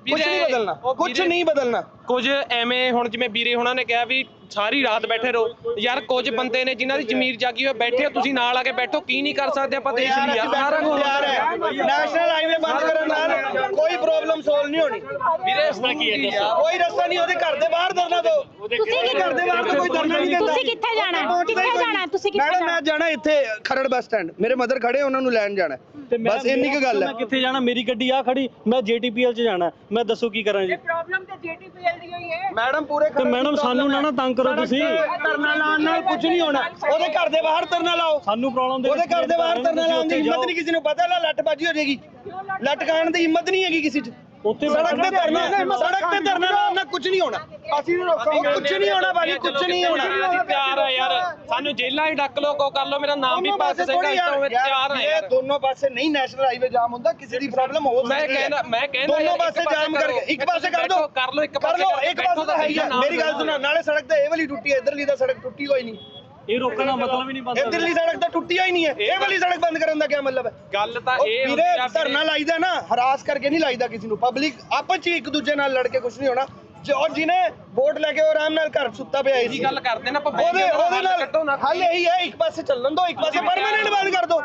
ਕੁਝ ਨਹੀਂ ਬਦਲਣਾ ਕੁਝ ਨਹੀਂ ਬਦਲਣਾ। ਕੁਝ ਐਵੇਂ ਹੁਣ ਜਿਵੇਂ ਵੀਰੇ ਹੁਣਾਂ ਨੇ ਕਿਹਾ ਵੀ ਸਾਰੀ ਰਾਤ ਬੈਠੇ ਰਹੋ। ਯਾਰ ਕੁਝ ਬੰਦੇ ਨੇ ਜਿਨ੍ਹਾਂ ਦੀ ਜ਼ਮੀਰ ਜਾਗੀ ਹੋਈ ਬੈਠੇ ਹੋ, ਤੁਸੀਂ ਨਾਲ ਆ ਕੇ ਬੈਠੋ ਕੀ ਨਹੀਂ ਕਰ ਸਕਦੇ ਆਪਾਂ ਦੇਸ਼ ਲਈ? ਯਾਰ ਸਾਰਾ ਕੁਝ ਤਿਆਰ ਹੈ। ਨੈਸ਼ਨਲ ਹਾਈਵੇ ਬੰਦ ਕਰਨ ਨਾਲ ਕੋਈ ਪ੍ਰੋਬਲਮ ਸੋਲਵ ਨਹੀਂ ਹੋਣੀ। ਵੀਰੇ ਰਸਤਾ ਕੀ ਹੈ ਦੱਸੋ ਕੋਈ ਰਸਤਾ ਨਹੀਂ ਉਹਦੇ ਘਰ ਦੇ ਬਾਹਰ ਧਰਨਾ ਦਿਓ ਤੁਸੀਂ ਉਹਦੇ ਘਰ ਦੇ ਬਾਹਰ ਤਾਂ ਕੋਈ ਧਰਨਾ ਨਹੀਂ ਦਿੰਦਾ। ਤੁਸੀਂ ਕਿੱਥੇ ਜਾਣਾ? ਕਿੱਥੇ ਜਾਣਾ? ਤੁਸੀਂ ਕਿੱਥੇ ਮੈਡਮ ਜਾਣਾ ਮੈਂ ਜਾਣਾ? ਇੱਥੇ ਖਰੜ ਬੱਸ ਸਟੈਂਡ। ਮੇਰੇ ਮਦਰ ਖੜੇ ਉਹਨਾਂ ਨੂੰ ਲੈਣ ਜਾਣਾ। ਬਸ ਇੰਨੀ ਕੁ ਗੱਲ ਹੈ। ਮੈਂ ਕਿੱਥੇ ਜਾਣਾ? ਮੇਰੀ ਗੱਡੀ ਆ ਖੜੀ ਮੈਂ ਜੀਟੀਪੀਐਲ ਚ ਜਾਣਾ। ਮੈਂ ਦੱਸੋ ਕੀ ਕਰਾਂ ਜੀ? ਪ੍ਰੋਬਲਮ ਤੇ ਜੀਟੀਪੀਐਲ ਦੀ ਹੋਈ ਹੈ। ਮੈਡਮ ਪੂਰੇ ਤੇ ਮੈਡਮ ਸਾਨੂੰ ਨਾ ਨਾ ਤੰਗ ਕਰੋ ਤੁਸੀਂ। ਧਰਨਾ ਲਾਉਣ ਨਾਲ ਕੁਝ ਨਹੀਂ ਹੋਣਾ। ਉਹਦੇ ਘਰ ਦੇ ਬਾਹਰ ਧਰਨਾ ਲਾਓ। ਸਾਨੂੰ ਪ੍ਰੋਬਲਮ ਦੇ ਉਹਦੇ ਘਰ ਦੇ ਬਾਹਰ ਧਰਨਾ ਲਾਉਣ ਦੀ ਹਿੰਮਤ ਨਹੀਂ ਕਿਸੇ ਨੂੰ ਪਤਾ। ਲਾ ਲੱਟ ਬਾਜੀ ਹੋ ਜਾਏਗੀ। ਲੱਟ ਖਾਣ ਦੀ ਹਿੰਮਤ ਨਹੀਂ ਹੈਗੀ ਕਿਸੇ 'ਚ। ਉੱਥੇ ਸੜਕ ਤੇ ਧਰਨਾ ਸੜਕ ਤੇ ਧਰਨਾ ਲਾਉਣ ਨਾਲ ਕੁਝ ਨਹੀਂ ਹੋਣਾ। ਅਸੀਂ ਕੁਝ ਨਹੀਂ ਹੋਣਾ ਭਾਜੀ ਕੁਝ ਨਹੀਂ ਹੋਣਾ। ਅਸੀਂ ਤਿਆਰ ਆ ਯਾਰ। ਸਾਨੂੰ ਜੇਲਾਂ ਹੀ ਡੱਕ ਲੋ ਕੋ ਕਰ ਲੋ ਮੇਰਾ ਨਾਮ ਵੀ ਪਾਸ ਸਿੰਘ ਥੋੜ੍ਹੀ ਤੋਂ ਤਿਆਰ ਆ ਇਹ ਯਾਰ। ਦੋਨੋਂ ਪਾਸੇ ਨਹੀਂ ਨੈਸ਼ਨਲ ਹਾਈਵੇ ਜਾਮ ਹੁੰਦਾ ਕਿਸੇ ਦੀ ਪ੍ਰੋਬਲਮ ਹੋ ਮੈਂ ਸਕਦੀ ਹੈ। ਕਹਿੰਦਾ ਮੈਂ ਕਹਿੰਦਾ ਦੋਨੋਂ ਪਾਸੇ ਜਾਮ ਕਰੋ। ਕਰਕੇ ਇੱਕ ਪਾਸੇ ਕਰ ਦੋ। ਕਰ ਲੋ ਇੱਕ ਕਰ ਪਾਸੇ ਲੋ ਕਰਕੇ ਇੱਕ ਪਾਸੇ ਤਾਂ ਹੈ ਹੀ ਮੇਰੀ ਗੱਲ। ਸੁਣੋ ਨਾਲੇ ਸੜਕ ਤਾਂ ਇਹ ਵਾਲੀ ਟੁੱਟੀ ਹੈ ਇਧਰਲੀ ਤਾਂ ਸੜਕ ਟੁੱਟੀ ਹੋਈ ਨਹੀਂ। ਇਹ ਰੋਕਣ ਦਾ ਮਤਲਬ ਹੀ ਨਹੀਂ ਬਣਦਾ ਇਧਰਲੀ ਸੜਕ ਤਾਂ ਟੁੱਟੀ ਹੋਈ ਨਹੀਂ ਹੈ। ਇਹ ਵਾਲੀ ਸੜਕ ਬੰਦ ਕਰਨ ਦਾ ਕੀ ਮਤਲਬ ਹੈ? ਗੱਲ ਤਾਂ ਇਹ ਵੀਰੇ ਧਰਨਾ ਲਾਈਦਾ ਨਾ ਹਰਾਸ ਕਰਕੇ ਨਹੀਂ ਲਾਈਦਾ ਕਿਸੇ ਨੂੰ। ਪਬਲਿਕ ਆਪਸ ਚ ਹੀ ਇੱਕ ਦੂਜੇ ਨਾਲ ਲੜ ਕੇ ਕੁਝ ਨਹੀਂ ਹੋਣਾ। ਜੋ ਜਿਹਨੇ ਵੋਟ ਲੈ ਕੇ ਉਹ ਆਰਾਮ ਨਾਲ ਘਰ ਸੁੱਤਾ ਪਿਆ ਇਹਦੀ ਸੀ ਗੱਲ ਕਰਦੇ ਨਾ ਆਪਾਂ ਉਹਦੇ ਉਹਦੇ ਨਾਲ ਹੱਲ ਇਹੀ ਹੈ ਇੱਕ ਪਾਸੇ ਚੱਲਣ ਦੋ ਇੱਕ ਪਾਸੇ ਪਰਮਾਨੈਂਟ ਬੰਦ ਕਰ ਦੋ।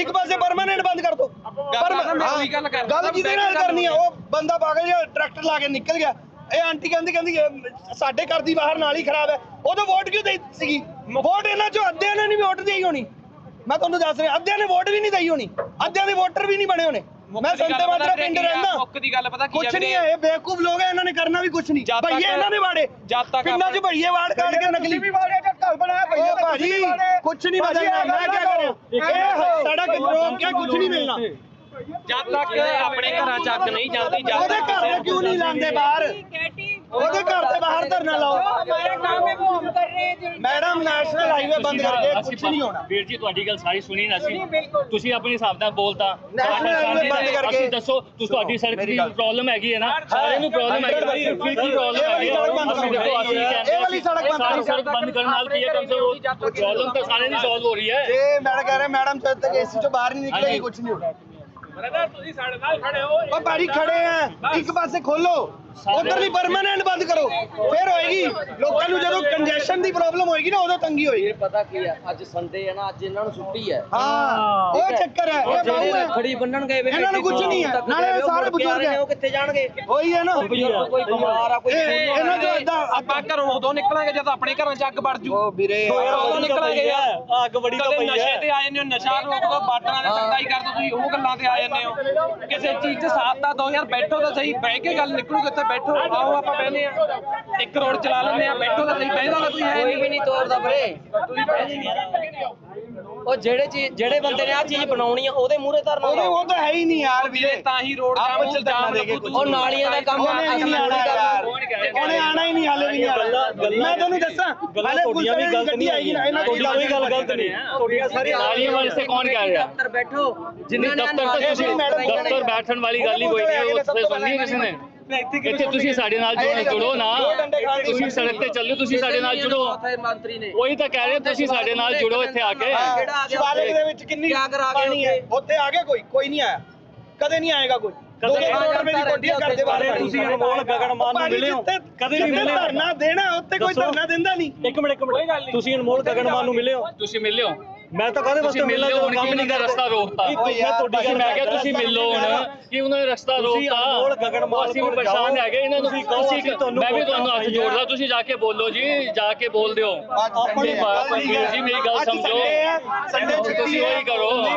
ਇੱਕ ਪਾਸੇ ਪਰਮਾਨੈਂਟ ਬੰਦ ਕਰ ਦੋ। ਤਾਂ ਮੈਂ ਉਹੀ ਗੱਲ ਕਿਹਦੇ ਨਾਲ ਕਰਨੀ ਆ ਉਹ ਬੰਦਾ ਪਾਗਲ ਜਿਹਾ ਟਰੈਕਟਰ ਲਾ ਕੇ ਨਿਕਲ ਗਿਆ। ਇਹ ਆਂਟੀ ਕਹਿੰਦੀ ਕਹਿੰਦੀ ਸਾਡੇ ਘਰ ਦੀ ਬਾਹਰ ਨਾਲ ਹੀ ਖਰਾਬ ਹੈ। ਉਦੋਂ ਵੋਟ ਕਿਉਂ ਦੇਈ ਸੀਗੀ? ਵੋਟ ਇਹਨਾਂ ਚੋਂ ਅੱਧਿਆਂ ਨੇ ਨਹੀਂ ਵੋਟ ਦੇਈ ਹੋਣੀ। ਮੈਂ ਤੁਹਾਨੂੰ ਦੱਸ ਰਿਹਾ ਅੱਧਿਆਂ ਨੇ ਵੋਟ ਵੀ ਨਹੀਂ ਦੇਈ ਹੋਣੀ। ਅੱਧਿਆਂ ਦੇ ਵੋਟਰ ਵੀ ਨਹੀਂ ਬਣੇ ਹੋਣੇ। ਮੈਂ ਸੰਤੇ ਮਾਤਰਾ ਪਿੰਡ ਰਹਿੰਦਾ। ਮੁੱਕ ਦੀ ਗੱਲ ਪਤਾ ਕੀ ਕੁਛ ਨਹੀਂ ਹੈ ਇਹ ਬੇਵਕੂਫ ਲੋਕ ਹੈ ਇਹਨਾਂ ਨੇ ਕਰਨਾ ਵੀ ਕੁਛ ਨਹੀਂ। ਜਦ ਤੱਕ- ਭਈਏ ਇਹਨਾਂ ਨੇ ਵਾੜੇ। ਜਦ ਤੱਕ ਪਿੰਡਾਂ 'ਚ ਭਈਏ ਵਾੜ ਕੱਢ ਕੇ ਨਕਲੀ ਵੀ ਵਾੜੇ ਢੱਕਲ ਬਣਾਇਆ ਭਈਏ ਭਾਜੀ ਕੁਛ ਨਹੀਂ ਬਦਲਣਾ ਮੈਂ ਕੀ ਕਰਾਂ? ਇਹ ਸੜਕ ਰੋਕ ਕੇ ਕੁਛ ਨਹੀਂ ਮਿਲਣਾ। ਜਦ ਤੱਕ ਆਪਣੇ ਘਰਾਂ ਚ ਅੱਗ ਨਹੀਂ ਜਾਂਦੀ ਜਦ ਉਹਦੇ ਤੱਕ ਘਰ ਦੇ ਕਿਉਂ ਨਹੀਂ ਲਾਉਂਦੇ ਬਾਹਰ? ਉਹਦੇ ਘਰ ਦੇ ਬਾਹਰ ਧਰਨਾ ਲਾਓ। ਮੈਡਮ ਨੈਸ਼ਨਲ ਹਾਈਵੇ ਬੰਦ ਕਰਕੇ ਕੁਛ ਨਹੀਂ ਹੋਣਾ। ਵੀਰ ਜੀ ਤੁਹਾਡੀ ਗੱਲ ਸਾਰੀ ਸੁਣੀ ਨਾ ਅਸੀਂ। ਤੁਸੀਂ ਆਪਣੇ ਹਿਸਾਬ ਨਾਲ ਬੋਲਤਾ। National highway ਬੰਦ ਕਰਕੇ- ਅਸੀਂ ਦੱਸੋ ਤੁਸੀਂ ਤੁਹਾਡੀ ਸੜਕ ਦੀ। ਪ੍ਰੋਬਲਮ ਹੈਗੀ ਹੈ ਨਾ? ਸਾਰਿਆਂ ਨੂੰ ਪ੍ਰੋਬਲਮ ਹੈਗੀ ਹੈ ਫਿਰ ਕੀ ਪ੍ਰੋਬਲਮ ਇਹ ਵਾਲੀ ਹੈਗੀ ਸੜਕ ਬੰਦ ਅਸੀਂ ਕਰੋ। ਦੇਖੋ ਅਸੀਂ ਕਹਿੰਦੇ ਇਹ ਵਾਲੀ ਸੜਕ ਬੰਦ ਸਾਰੀ ਕਰੋ। ਸੜਕ ਬੰਦ ਕਰਨ ਨਾਲ ਕੀ ਹੈ? ਕਮ ਸੇ ਕਮ ਪ੍ਰੋਬਲਮ ਤਾਂ ਸਾਰੇ ਦੀ ਸੋਲਵ ਹੋ ਰਹੀ ਹੈ। ਜੇ ਮੈਂ ਕਹਿ ਰਿਹਾ ਮੈਡਮ ਜਦ ਤੱਕ ਏਸੀ ਚੋਂ ਬਾਹਰ ਨਹੀਂ ਨਿਕਲੇਗੀ ਕੁਛ ਨਹੀਂ ਹੋਣਾ। ਉਹ ਭਾਜੀ ਖੜੇ ਆ। ਇੱਕ ਪਾਸੇ ਖੋਲੋ। ਉਧਰਲੀ ਪਰਮਾਨੈਂਟ ਬੰਦ ਕਰੋ। ਫਿਰ ਹੋਏਗੀ। ਲੋਕਾਂ ਨੂੰ ਜਦੋਂ ਕੰਜੈਸ਼ਨ ਦੀ ਪ੍ਰੋਬਲਮ ਹੋਏਗੀ ਨਾ ਉਦੋਂ ਤੰਗੀ ਹੋਏਗੀ। ਇਹ ਪਤਾ ਕੀ ਹੈ ਅੱਜ ਸੰਡੇ ਹੈ ਨਾ ਅੱਜ ਇਹਨਾਂ ਨੂੰ ਛੁੱਟੀ ਹੈ ਹਾਂ ਉਹ ਚੱਕਰ ਹੈ। ਇਹ ਬਾਹੂ ਹੈ। ਖੜੀ ਬੰਨਣ ਗਏ ਵੇ ਇਹਨਾਂ ਨੂੰ ਕੁਝ ਨਹੀਂ ਹੈ। ਨਾਲੇ ਇਹ ਸਾਰੇ ਬਜ਼ੁਰਗ ਹੈ। ਉਹ ਕਿੱਥੇ ਜਾਣਗੇ? ਉਹੀ ਹੈ ਨਾ। ਬਜ਼ੁਰਗ ਕੋਈ ਬਿਮਾਰ ਆ ਕੋਈ ਇਹ ਇਹਨਾਂ ਜੋ ਇਦਾਂ ਆਪਾਂ ਘਰੋਂ ਉਦੋਂ ਨਿਕਲਾਂਗੇ ਜਦ ਆਪਣੇ ਘਰਾਂ ਚ ਅੱਗ ਵੜ ਜੂ। ਉਹ ਵੀਰੇ ਉਦੋਂ ਨਿਕਲਾਂਗੇ। ਯਾਰ ਅੱਗ ਬੜੀ ਤਾਂ ਕਦੇ ਪਈ ਨਸ਼ੇ ਹੈ ਤੇ ਆ ਜਾਂਦੇ ਹੋ ਨਸ਼ਾ ਰੋਕ ਦੋ ਬਾਟਲਾਂ ਦੇ ਸਖਤਾਈ ਕਰ ਦੋ ਤੁਸੀਂ ਉਹ ਗੱਲਾਂ ਤੇ ਆ ਜਾਂਦੇ ਹੋ ਕਿਸੇ ਚੀਜ਼ 'ਚ ਸਾਥ ਤਾਂ ਦੋ ਯਾਰ ਬੈਠੋ ਤਾਂ ਸਹੀ ਬਹਿ ਕੇ ਗੱਲ ਨਿਕਲੂਗੀ ਉੱਥੇ ਬੈਠੋ। ਆਓ ਆਪਾਂ ਬਹਿਨੇ ਆ ਇੱਕ ਰੋਡ ਚਲਾ ਲੈਂਦੇ ਆ ਬੈਠੋ ਤਾਂ ਸਹੀ ਬਹਿਦਾ ਤਾਂ ਤੁਸੀਂ ਹੈ ਕੋਈ ਵੀ ਨਹੀਂ ਤੋੜਦਾ ਵੀਰੇ। ਉਹ ਜਿਹੜੇ ਚੀਜ਼ ਜਿਹੜੇ ਬੰਦੇ ਨੇ ਆ ਚੀਜ਼ ਬਣਾਉਣੀ ਆ ਉਹਦੇ ਮੂਹਰੇ ਧਰਨਾ ਉਹਦੇ ਉਹ ਤਾਂ ਹੈ ਹੀ ਨਹੀਂ ਯਾਰ ਵੀਰੇ। ਤਾਂ ਹੀ ਰੋਡ ਆਪਸ ਜਾਮ ਚ ਧਰਨਾ ਜਾਮ ਦੇ ਕੇ ਲੱਗੂ ਉਹ ਨਾਲੀਆਂ ਦਾ ਕੰਮ ਨਹੀਂ ਆਣਾ ਯਾਰ। ਉਹਨੇ ਆਣਾ ਹੀ ਨਹੀਂ ਹਾਲੇ ਵੀ ਨਹੀਂ ਮੈਂ ਤੁਹਾਨੂੰ ਦੱਸਾਂ ਹਾਲੇ ਤੁਹਾਡੀਆਂ ਵੀ ਗਲਤ ਨਹੀਂ ਆਏਗੀ ਨਾ ਇਹਨਾਂ ਤੁਹਾਡੀ ਕੋਈ ਗੱਲ ਗਲਤ ਨਹੀਂ। ਤੁਹਾਡੀਆਂ ਸਾਰੀਆਂ ਨਾਲੀਆਂ ਵਾਸਤੇ ਕੌਣ ਕਹਿ ਰਿਹਾ? ਅੰਦਰ ਬੈਠੋ। ਜਿੰਨੇ ਦਫ਼ਤਰ ਤੋਂ ਤੁਸੀਂ ਦਫ਼ਤਰ ਬੈਠਣ ਵਾਲੀ ਗੱਲ ਹੀ ਕੋਈ ਨਹੀਂ ਉਹ ਉੱਥੇ ਸੁਣਨੀ ਕਿਸੇ ਨੇ। ਇੱਥੇ ਤੁਸੀਂ ਸਾਡੇ ਨਾਲ ਜੁੜੋ ਨਾ। ਤੁਸੀਂ ਸੜਕ ਤੇ ਚੱਲੋ ਤੁਸੀਂ ਸਾਡੇ ਨਾਲ ਜੁੜੋ। ਮੰਤਰੀ ਨੇ। ਉਹੀ ਤਾਂ ਕਹਿ ਰਹੇ ਤੁਸੀਂ ਸਾਡੇ ਨਾਲ ਜੁੜੋ ਇੱਥੇ ਆ ਕੇ। ਕਿਹੜਾ ਆ ਗਿਆ? ਸ਼ਿਵਾਲਿਕ ਦੇ ਵਿੱਚ ਕਿੰਨੀ ਪਾਣੀ ਹੈ? ਉੱਥੇ? ਆ ਗਿਆ ਕੋਈ? ਕੋਈ ਨਹੀਂ ਆਇਆ। ਕਦੇ ਨਹੀਂ ਆਏਗਾ ਕੋਈ? ਦੋ ਦੋ ਕਰੋੜ ਰੁਪਏ ਦੀ ਕੋਠੀਆਂ ਘਰ ਦੇ ਬਾਹਰ ਤੁਸੀਂ ਅਨਮੋਲ ਗਗਨਮਾਨ ਨੂੰ ਮਿਲੇ ਹੋ। ਕਦੇ ਨਹੀਂ ਮਿਲੇ ਧਰਨਾ ਦੇਣਾ ਉੱਥੇ ਕੋਈ। ਧਰਨਾ ਦਿੰਦਾ ਨਹੀਂ। ਇੱਕ ਮਿੰਟ ਇੱਕ ਮਿੰਟ। ਤੁਸੀਂ ਅਨਮੋਲ ਗਗਨਮਾਨ ਨੂੰ ਮਿਲੇ ਹੋ? ਤੁਸੀਂ ਮਿਲਿਓ ਮੈਂ ਤਾਂ ਕਾਹਦੇ ਵਾਸਤੇ ਮਿਲਣਾ ਹੁਣ ਕੰਮ ਨਹੀਂ ਦਾ ਰਸਤਾ ਰੋਕਤਾ। ਮੈਂ ਤੁਹਾਡੀ ਗੱਲ ਮੈਂ ਕਿਹਾ ਤੁਸੀਂ ਮਿਲੋ ਹੁਣ। ਕਿ ਉਹਨਾਂ ਨੇ ਰਸਤਾ ਤੁਸੀਂ ਰੋਕਤਾ। ਅਸੀਂ ਵੀ ਪਰੇਸ਼ਾਨ। ਹੈਗੇ ਇਹਨਾਂ ਨੂੰ ਮੈਂ ਵੀ ਤੁਹਾਨੂੰ ਹੱਥ ਜੋੜਦਾ ਤੁਸੀਂ ਜਾ ਕੇ ਬੋਲੋ ਜੀ ਜਾ ਕੇ ਬੋਲ ਦਿਓ। ਆਪਣੀ ਵੀਰ ਜੀ ਮੇਰੀ ਗੱਲ ਸਮਝੋ। ਸੰਡੇ ਤੁਸੀਂ ਉਹੀ ਕਰੋ। ਤੁਸੀਂ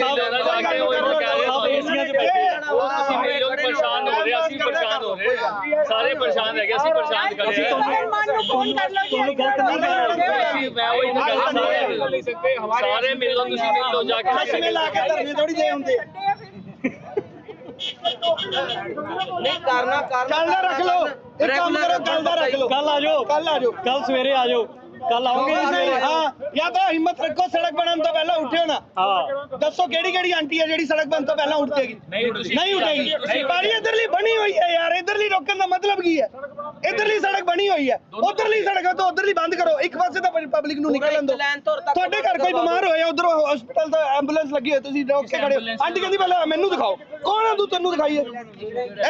ਨਾ ਜਾ ਕੇ ਉਹੀ ਕਹਿ ਰਿਹਾ ਸਭ ਏਸੀਆਂ 'ਚ ਬੈਠੇ ਉਹ ਤੁਸੀਂ ਮੇਰੇ ਲੋਕ ਪਰੇਸ਼ਾਨ ਹੋ ਰਹੇ ਅਸੀਂ ਪਰੇਸ਼ਾਨ ਹੋ ਰਹੇ ਸਾਰੇ ਪਰੇਸ਼ਾਨ ਹੈਗੇ ਅਸੀਂ ਪਰੇਸ਼ਾਨ ਕਰ ਰਹੇ ਹਾਂ। ਮਨ ਨੂੰ ਫੋਨ ਕਰ ਲਓ ਮੈਂ ਉਹ ਇਹਨਾਂ ਗੱਲ ਸਮਝ ਸਕਦੇ ਹਮਾਰੇ ਸਾਰੇ ਮਿਲ ਲਓ ਤੁਸੀਂ ਮਿਲ ਲਓ ਜਾ ਕੇ। ਅਸੀਂ ਲਾ ਕੇ ਧਰਨੇ ਥੋੜੀ ਦੇ ਹੁੰਦੇ। ਨਹੀਂ ਕਰਨਾ ਕਰਨਾ ਚੱਲ ਰੱਖ ਲਓ। ਇੱਕ ਰੱਖ ਲਓ। ਕੱਲ ਆ ਕੱਲ ਆ ਕੱਲ ਸਵੇਰੇ ਆ ਜਾਓ। ਕੱਲ ਆਉਂਗੇ ਨਹੀਂ, ਨਹੀਂ, ਹਾਂ। ਜਾਂ ਤਾਂ ਹਿੰਮਤ ਰੱਖੋ ਸੜਕ ਬਣਨ ਤੋਂ ਪਹਿਲਾਂ ਉੱਠਿਓ ਨਾ ਹਾਂ। ਦੱਸੋ ਕਿਹੜੀ ਕਿਹੜੀ ਆਂਟੀ ਹੈ ਜਿਹੜੀ ਸੜਕ ਬਣਨ ਤੋਂ ਪਹਿਲਾਂ ਉੱਠ ਜਾਏਗੀ? ਨਹੀਂ ਉੱਠੇਗੀ। ਪਰ ਇਧਰਲੀ ਬਣੀ ਹੋਈ ਹੈ ਯਾਰ। ਇਧਰਲੀ ਰੋਕਣ ਦਾ ਮਤਲਬ ਕੀ ਹੈ? ਇਧਰਲੀ ਸੜਕ ਬਣੀ ਹੋਈ ਹੈ। ਉਧਰਲੀ ਸੜਕ ਹੈ ਤਾਂ ਉਧਰਲੀ ਬੰਦ ਕਰੋ। ਇੱਕ ਪਾਸੇ ਤਾਂ ਪਬਲਿਕ ਨੂੰ ਨਿਕਲਣ ਦਿਓ। ਤੱਕ ਤੁਹਾਡੇ ਘਰ ਕੋਈ ਬਿਮਾਰ ਹੋਇਆ ਉਧਰ ਹਸਪੀਟਲ ਦਾ ਐਂਬੂਲੈਂਸ ਲੱਗੀ ਹੋਈ ਤੁਸੀਂ ਰੋਕ ਕੇ ਖੜੇ। ਆਂਟੀ ਕਹਿੰਦੀ ਪਹਿਲਾਂ ਮੈਨੂੰ ਦਿਖਾਓ। ਕੌਣ ਆ ਤੂੰ ਤੈਨੂੰ ਦਿਖਾਈਏ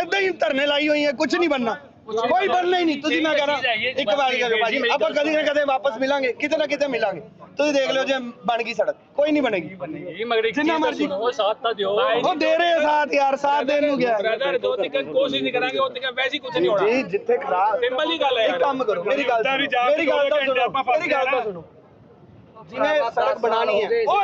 ਏਦਾਂ ਹੀ ਧਰਨੇ ਲਾਈ ਹੋਈ ਹੈ ਕੁਝ ਨਹੀਂ ਬਣਨਾ। ਕੋਈ ਬਣਨਾ ਹੀ ਨਹੀਂ ਤੁਸੀਂ ਮੈਂ ਕਹ ਰਹਾ ਇੱਕ ਵਾਰ ਕਰੋ ਭਾਜੀ ਆਪਾਂ ਕਦੀ ਨਾ ਕਦੇ ਵਾਪਸ ਮਿਲਾਂਗੇ ਕਿਤੇ ਨਾ ਕਿਤੇ ਮਿਲਾਂਗੇ ਤੁਸੀਂ ਦੇਖ ਲਿਓ ਜੇ ਬਣ ਗਈ ਸੜਕ ਕੋਈ ਨਹੀਂ ਬਣੇਗੀ। ਇਹ ਮਰਜ਼ੀ। ਸੁਣੋ, ਸਾਥ ਤਾਂ ਦਿਓ। ਉਹ ਦੇ ਰਹੇ ਆ ਸਾਥ ਯਾਰ ਸਾਥ ਦੇਣ ਨੂੰ ਗਿਆ। ਬ੍ਰਦਰ ਦੋ ਤੱਕ ਕੋਸ਼ਿਸ਼ ਨਹੀਂ ਕਰਾਂਗੇ ਉਹ ਤੱਕ ਵੈਸੇ ਹੀ ਕੁਝ ਨਹੀਂ ਹੋਣਾ। ਜੀ ਜਿੱਥੇ ਖਰਾਬ ਸਿੰਪਲ ਹੀ ਗੱਲ ਹੈ ਇੱਕ ਯਾਰ। ਕੰਮ ਕਰੋ ਮੇਰੀ ਗੱਲ ਸੁਣੋ, ਮੇਰੀ ਗੱਲ ਤਾਂ ਸੁਣੋ ਮੇਰੀ ਗੱਲ ਤਾਂ ਸੁਣੋ। ਜਿਹਨੇ ਸੜਕ ਬਣਾਣੀ ਹੈ। ਉਹ